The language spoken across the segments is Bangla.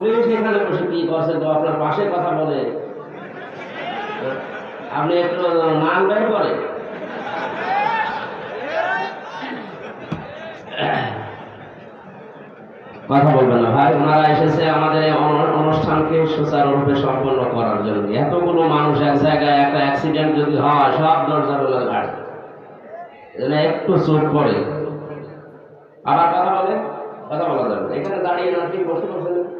কি কথা বলবেন না ভাই, ওনারা এসেছে আমাদের অনুষ্ঠানকে সুচারুরূপে সম্পন্ন করার জন্য। এতগুলো মানুষ এক জায়গায় একটা অ্যাক্সিডেন্ট যদি হয়, সব দরজা বেলা গাড়ি একটু চুপ করে। আবার কথা বলে কথা বলা যাবে এখানে দাঁড়িয়ে না বসে বসে বসে?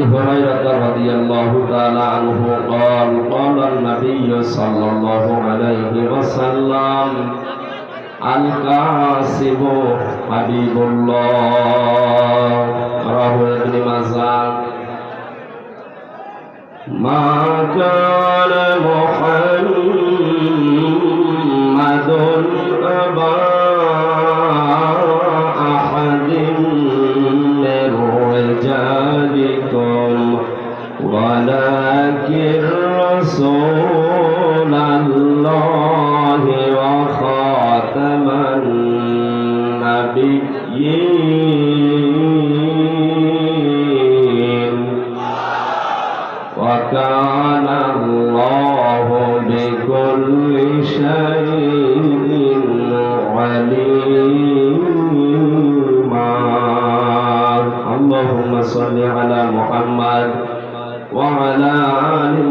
أبي هريرة رضي الله تعالى عنه قال قال النبي صلى الله عليه وسلم القاسم حبيب الله رواه ابن ماجه ما كان رسول الله وخاتم النبيين. وكان الله بكل شيء عليما. اللهم صل على محمد وعلى آل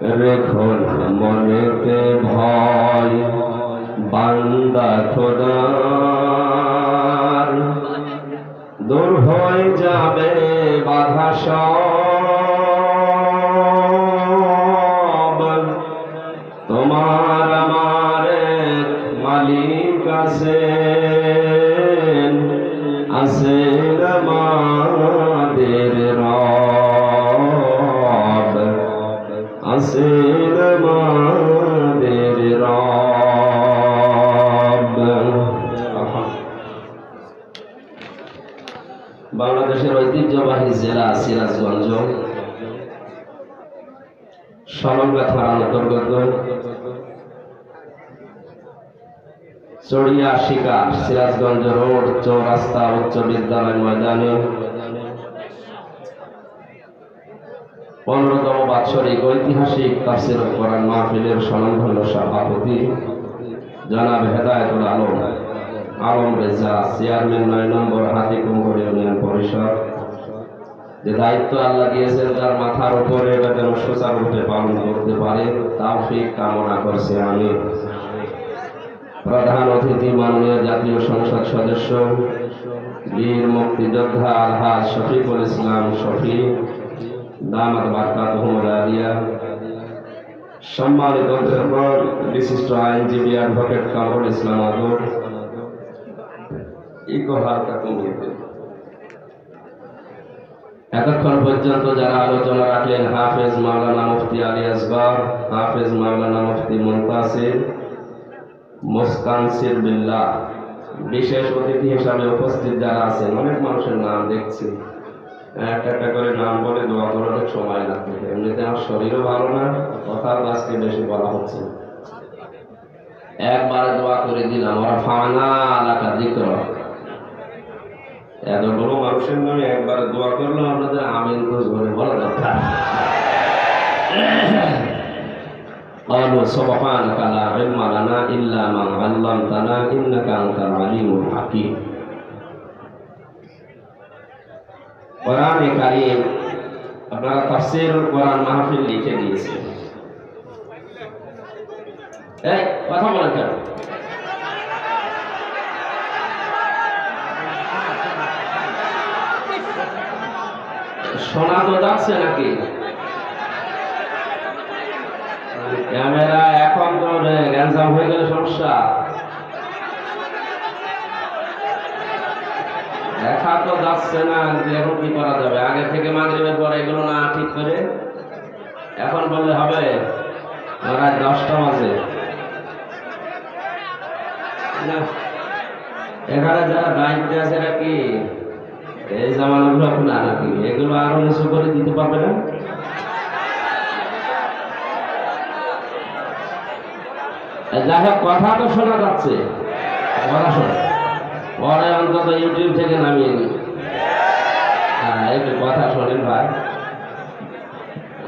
রেখন মনেতে ভয়, বান্দা খোদার। দূর হয়ে যাবে বাধা সব। তোমার আমার মালিক আছেন আছেন বাংলাদেশের ঐতিহ্যবাহী জেলা সিরাজগঞ্জ। সমগ্র থানার অন্তর্গত চড়িয়া শিকার সিরাজগঞ্জ রোড, চৌরাস্তা উচ্চ বিদ্যালয় ময়দানে। পনেরোতম বাৎসরিক ঐতিহাসিক তাফসির কোরআন মাহফিলের স্বনামধন্য সভাপতি। জনাব হেদায়তুল আলম। আলম রেজা, চেয়ারম্যান নয় নম্বর হাতিকুম্বর ইউনিয়ন পরিষদ। যে দায়িত্ব আল্লাহ দিয়েছেন, তার মাথার উপরে এটা যেন সুচারুরূপে পালন করতে পারে, তাও কামনা করছে আমি। প্রধান অতিথি, মাননীয় জাতীয় সংসদ সদস্য, বীর মুক্তিযোদ্ধা আলহাজ শফিকুল ইসলাম শফি, দামাত বারকাত হুমরাদিয়া সম্মানিত বিশিষ্ট আইনজীবী, অ্যাডভোকেট কামরুল ইসলাম আদর ইকো হালকা কমিয়ে এতক্ষণ পর্যন্ত যারা আলোচনা রাখলেন, হাফেজ মাওলানা মুফতি আলী আসগর, হাফেজ মাওলানা মুফতি মুনতাসির মুসকানসির বিল্লাহ, বিশেষ অতিথি হিসাবে উপস্থিত যারা আছেন, অনেক মানুষের নাম দেখছি। একটা একটা করে নাম বলে দোয়া করে অনেক সময় লাগবে। এমনিতে আমার শরীরও ভালো না কথা আজকে বেশি বলা হচ্ছে একবার দোয়া করে দিলাম, ওরা ফানা এলাকা দিক এতগুলো মানুষের নামে একবার দোয়া করলো আপনাদের আমিন তো ধরে বলা দরকার قالوا سبحانك لا علم لنا إلا ما علمتنا إنك أنت العليم الحكيم কোরআনে কারিম আপনারা তাফসীর কোরআন মাহফিল লিখে দিয়েছেন এই কথা বলেন কেন শোনা তো যাচ্ছে নাকি? ক্যামেরা এখন তো গ্যাঞ্জাম হয়ে গেলে, সমস্যা। দেখা তো যাচ্ছে না এখন কি করা যাবে? আগে থেকে মাগরিবের পরে এগুলো না ঠিক করে এখন বললে হবে। রাত দশটা বাজে। এখানে যারা দায়িত্বে আছে এরা কি? এই জামানাগুলো না নাকি এগুলো আরও নিচু করে দিতে পারবে না? যাই হোক, কথা তো শোনা যাচ্ছে। কথা শোনা। পরে অন্তত ইউটিউব থেকে নামিয়ে নি হ্যাঁ একটু কথা শোনেন ভাই।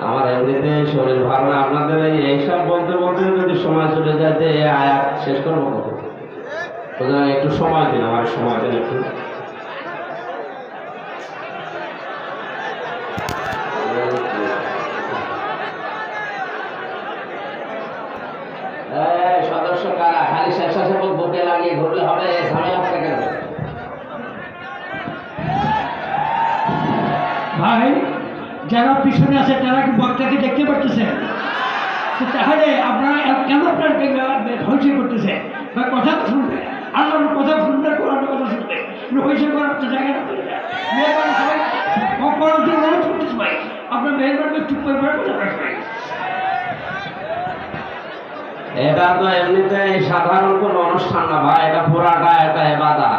আমার এমনিতে শরীর ভালো না, আপনাদের এই এইসব বলতে বলতে যদি সময় চলে যায়, যে আয়াত শেষ করব সুতরাং একটু সময় দিন, আমার সময় দিন একটু এই সদস্য কারা বুকে লাগিয়ে ঘুরলে হবে ভাই, যারা পিছনে আছে, তারা কি বক্তাকে দেখতে পারতেছে? তাহলে আপনারা কেন আপনার হইচই করতেছে? বা কথা তো শুনবে। আল্লাহর কথা শুনবে কোরআন কথা শুনবে। কিন্তু করার তো জায়গা না ভাই। আপনার মেহরবানি চুপ করে কথা এটা তো এমনিতে সাধারণ কোনো অনুষ্ঠান না, ভাই, এটা পুরাটা একটা এবাদা।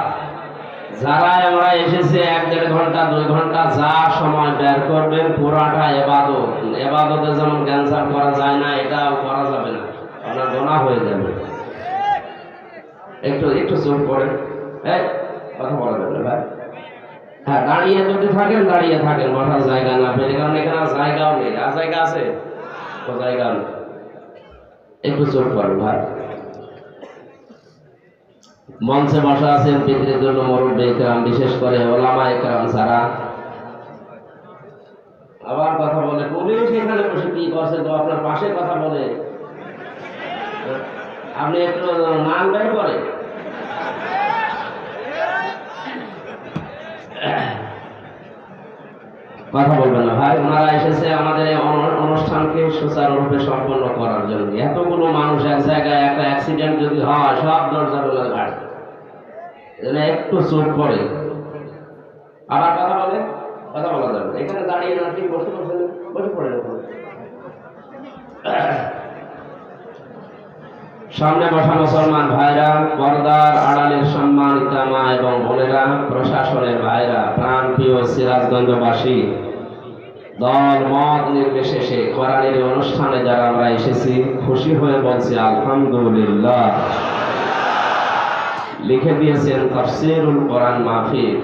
যারা আমরা এসেছি, এক দেড় ঘণ্টা, দুই ঘণ্টা যা সময় বের করবেন, পুরাটা এবাদত। এবাদতে যেমন ক্যান্সার করা যায় না, এটাও করা যাবে না। আপনার গোনা হয়ে যাবে। একটু একটু চুপ করেন এই, কথা বলা যাবে ভাই। হ্যাঁ দাঁড়িয়ে যদি থাকেন, দাঁড়িয়ে থাকেন, বসার জায়গা না পেলে কারণ এখানে জায়গাও নেই। আর জায়গা আছে? জায়গা নেই। একটু বছর পর ভাই। মঞ্চে বসা আছেন পিতৃদুল মুরব্বী একরাম বিশেষ করে ওলামা একরাম সারা। আবার কথা বলে কবিও সেখানে বসে কি করছে? তো আপনার পাশে কথা বলে। আপনি একটু নাম বের করে কথা বলবেন না। ভাই, ওনারা এসেছে আমাদের অনুষ্ঠানকে সুচারুরূপে সম্পন্ন করার জন্য। এতগুলো মানুষ এক জায়গায় একটা অ্যাক্সিডেন্ট যদি হয়, সব দরজাগুলো ঘাট একটু চোট পড়ে আবার কথা বলে? কথা বলা যাবে এখানে দাঁড়িয়ে না, ঠিক বসে বসে বসে পড়ে। সামনে বসা মুসলমান ভাইরা পর্দার আড়ালের সম্মানিতা মা এবং বোনেরা, প্রশাসনের ভাইরা প্রাণ প্রিয় সিরাজগঞ্জবাসী, দল, মত নির্বিশেষে কোরআনের অনুষ্ঠানে যারা আমরা এসেছি, খুশি হয়ে বলছি, আলহামদুলিল্লাহ। লিখে দিয়েছেন তাফসিরুল কোরআন মাহফিল।